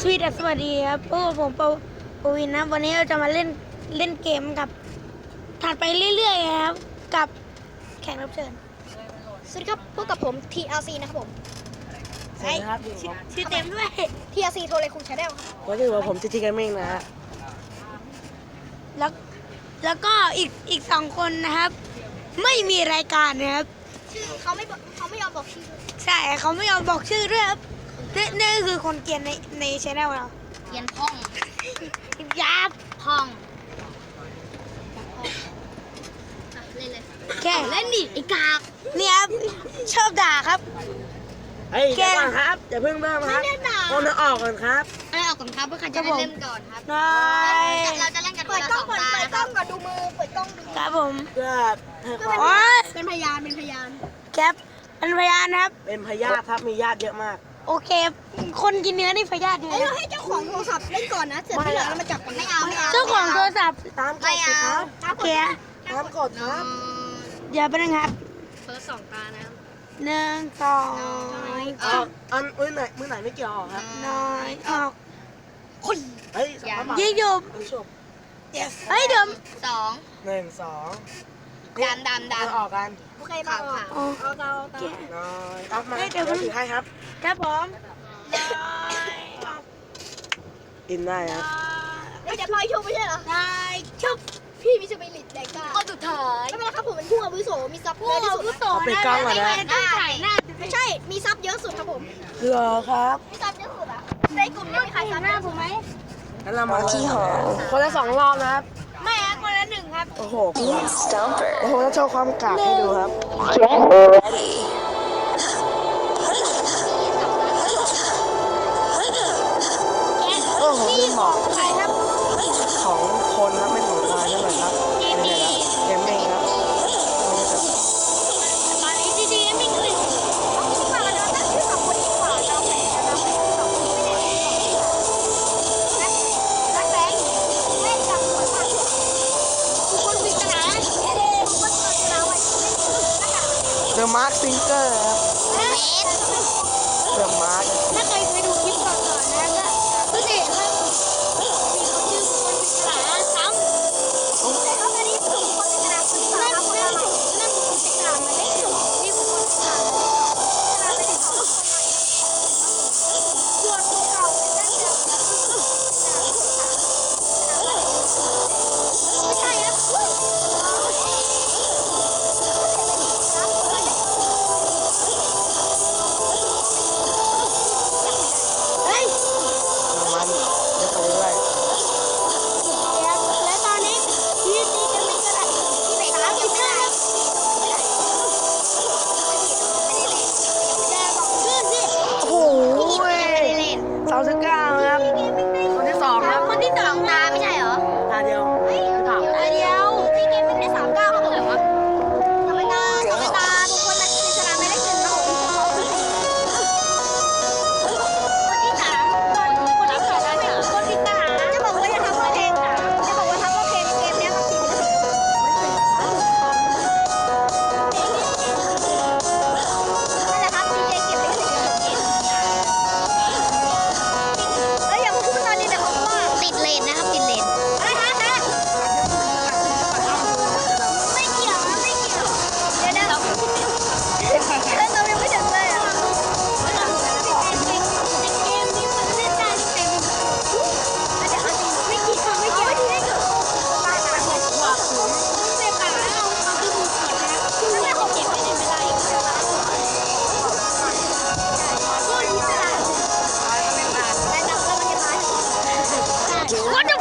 สวีดัสสวัสดีครับพวกผมปวปวินนะ วันนี้เราจะมาเล่นเล่นเกมกับถัดไปเรื่อยๆครับ กับแขกรับเชิญ สวัสดีครับพบกับผม TRC นะครับผมสวัสดีครับชื่อชื่อเต็มด้วย TRC โทรเลยคุณชาแนลครับวันนี้ว่าผมจะทีกันเม่งนะฮะแล้วแล้วก็อีกอีกสองคนนะครับ ไม่มีรายการนะครับ ชื่อเขาไม่บอกเขาไม่ยอมบอกชื่อ ใช่เขาไม่ยอมบอกชื่อด้วยครับ นี่นี่คือคนเกรียนในในชแนลเราเขียนห้องยับห้องเล่นเลยแค่เล่นดิไอ้กากเนี่ยครับชอบด่าครับ เฮ้ยแกเดี๋ยวก่อนครับอย่าเพิ่งเริ่มครับไม่ได้ด่าเอาเนื้อออกก่อนครับอะไรออกก่อนครับเพื่อใครจะได้เล่นก่อนครับน้อยเราจะเล่นกันคนละสองตาเปิดกล้องก่อนดูมือ เปิดกล้องดู ครับผมเพื่อให้ความโอ้ยเป็นพยาน เป็นพยาน แคปเป็นพยานนะครับ เป็นพยาธิครับมีญาติเยอะมาก โอเค คนกินเนื้อนี่พยาธิเยเอ้ยอะเราให้เจ้าของโทรศัพท์เล่นก่อนนะเสร็จที่เหลือเรามาจับกันไม่เอาไม่เอาเจ้าของโทรศัพท์ตามกฎสิครับโอเคตามกฎครับเดี๋ยวไปนะครับเฟิร์สสองตานะหนึ่งสองเอาอันมือไหนมือไหนไม่เกี่ยวออกครับน้อยออกเฮ้ยสองพันบาทยิงอยู่ผู้ชมเฮ้ยเดี๋ยวสองหนึ่งสอง ดำดำดำเอาออกกันโอเคมาค่ะอ๋อเอาเอาน้อยเอามาเฮ้ยเดี๋เดี๋ยยววถือให้ครับ ครับผมน้อยออกกินได้ครับเฮ้ยเดี๋ยวพลอยชูไม่ใช่เหรอน้อยชุบพี่มิสเตอร์เบลิตแดงก้าคนสุดท้ายไม่เป็นไรครับผมเป็นผู้อาวุโสมีซับผู้เยอะที่อาสุดวุโสเอาปิดกล้องก่อนนะไม่ต้องถ่ายหน้าไม่ใช่มีซับเยอะสุดครับผมเหรอครับมีซับเยอะสุดอะในกลุ่มนี้มีใครซับหน้าผมไหมงั้นเรามาขี้หอคนละสองรอบนะครับ โอ้โห โอ้โหจะโชว์ความกากให้ดูครับโมาร์คซิงเกอร์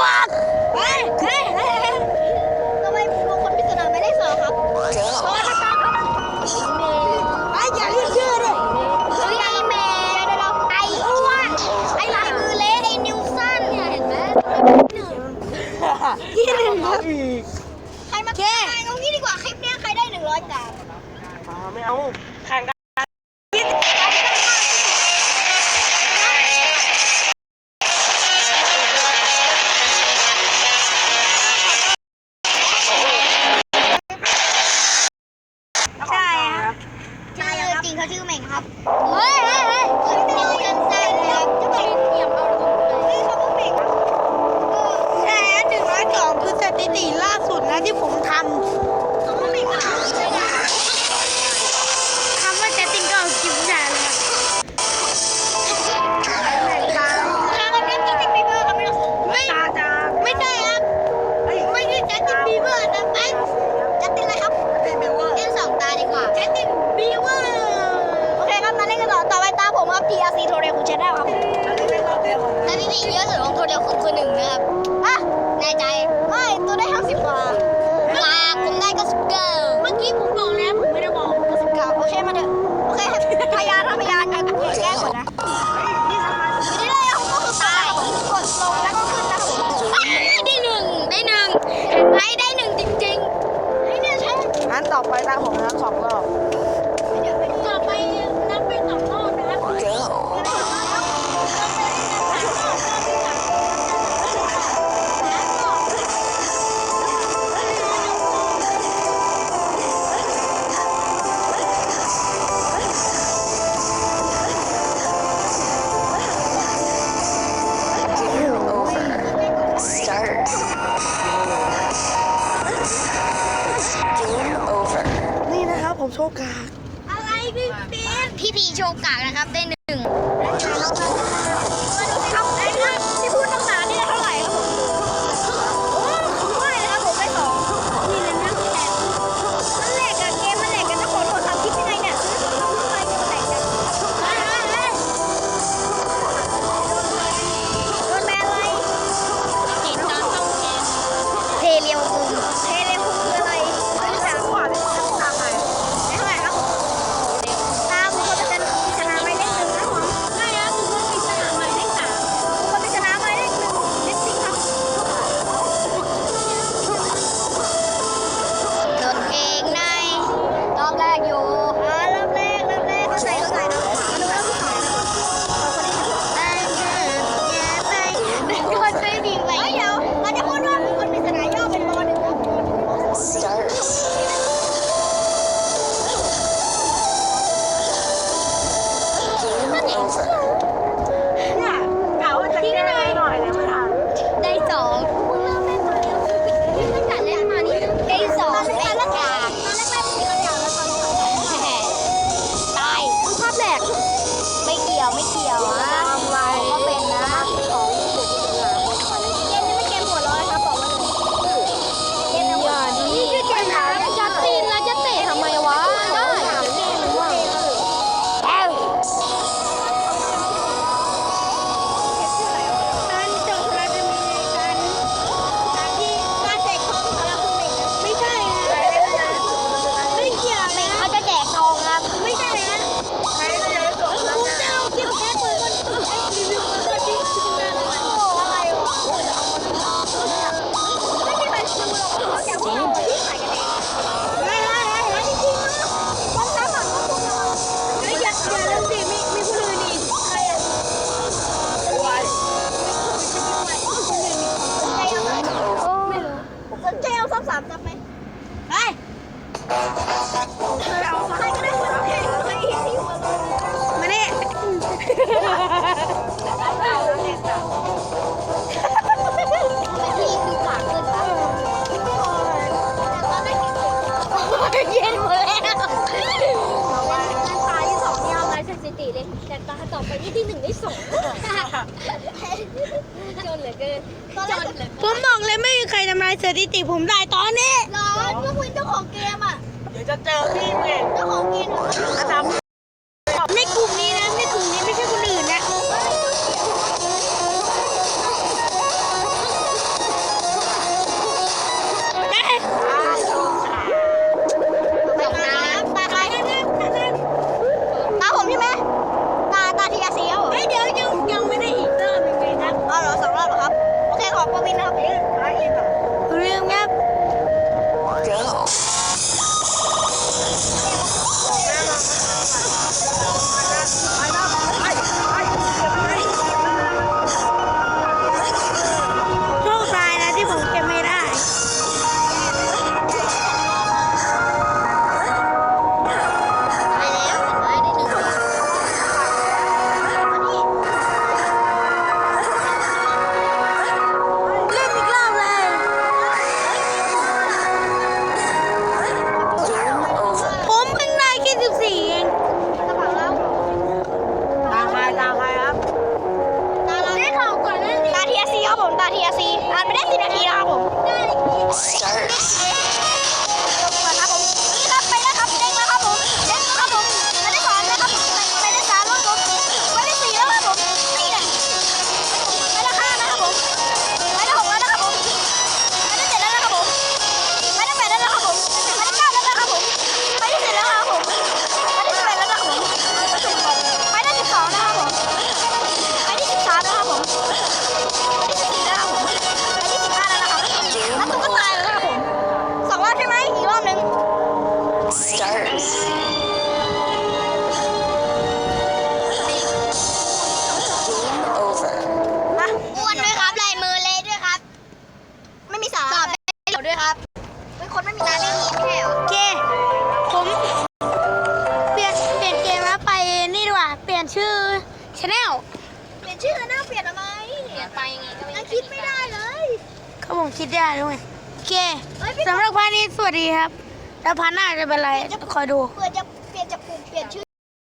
What the fuck เฮ้ยเฮ้ยเฮ้ยทำไมบุคคลปริศนาไม่ได้สอบครับเพราะว่าถ้าตั้งครับไอ้อย่าเรียกชื่อดิเฮ้ยไอแมนเดี๋ยวเราไออ้วนไอลายมือเละไอนิวสันเนี่ยเห็นไหมที่หนึ่งครับอีกใครมาแข่งเอางี้ดีกว่าคลิปเนี้ยใครได้หนึ่งร้อยกรัม อ่าไม่เอาแข่งกัน ทีอาซีโทรเรียคุณชาแนลครับสถิติเยอะสุดของโทรเรียคุณคือหนึ่งนะครับฮะในใจไม่ตัวได้ห้าสิบกว่า พี่พีโชกะนะครับได้หนึ่ง อบสามสเป ล็กแต่ตาต่อไปนี่ที่หนึ่งได้สองจนเหลือเกินจนเหลือผเมบอกเลยไม่มีใครทำลายสถิติผมได้ตอนนี้ ร้อนเมื่อคุณเจ้าของเกมอะเดี๋ยวจะเจอพี่เมย์เจ้าของเกมหรอ อาจารย์ คนไม่มีงานเล่นแค่เอเคผมเปลี่ยนเปลี่ยนเกมแล้วไปนี่ดีกว่าเปลี่ยนชื่อชาแนลเปลี่ยนชื่อหน้าเปลี่ยนทำไมเปลี่ยนไปยังไงก็ไม่ได้คิดไม่ได้เลยก็ผมคิดได้ด้วยโอเคสำหรับพันนี้สวัสดีครับ แล้วพันหน้าจะเป็นอะไรคอยดู เปลี่ยนจะเปลี่ยนจะเปลี่ยนชื่อ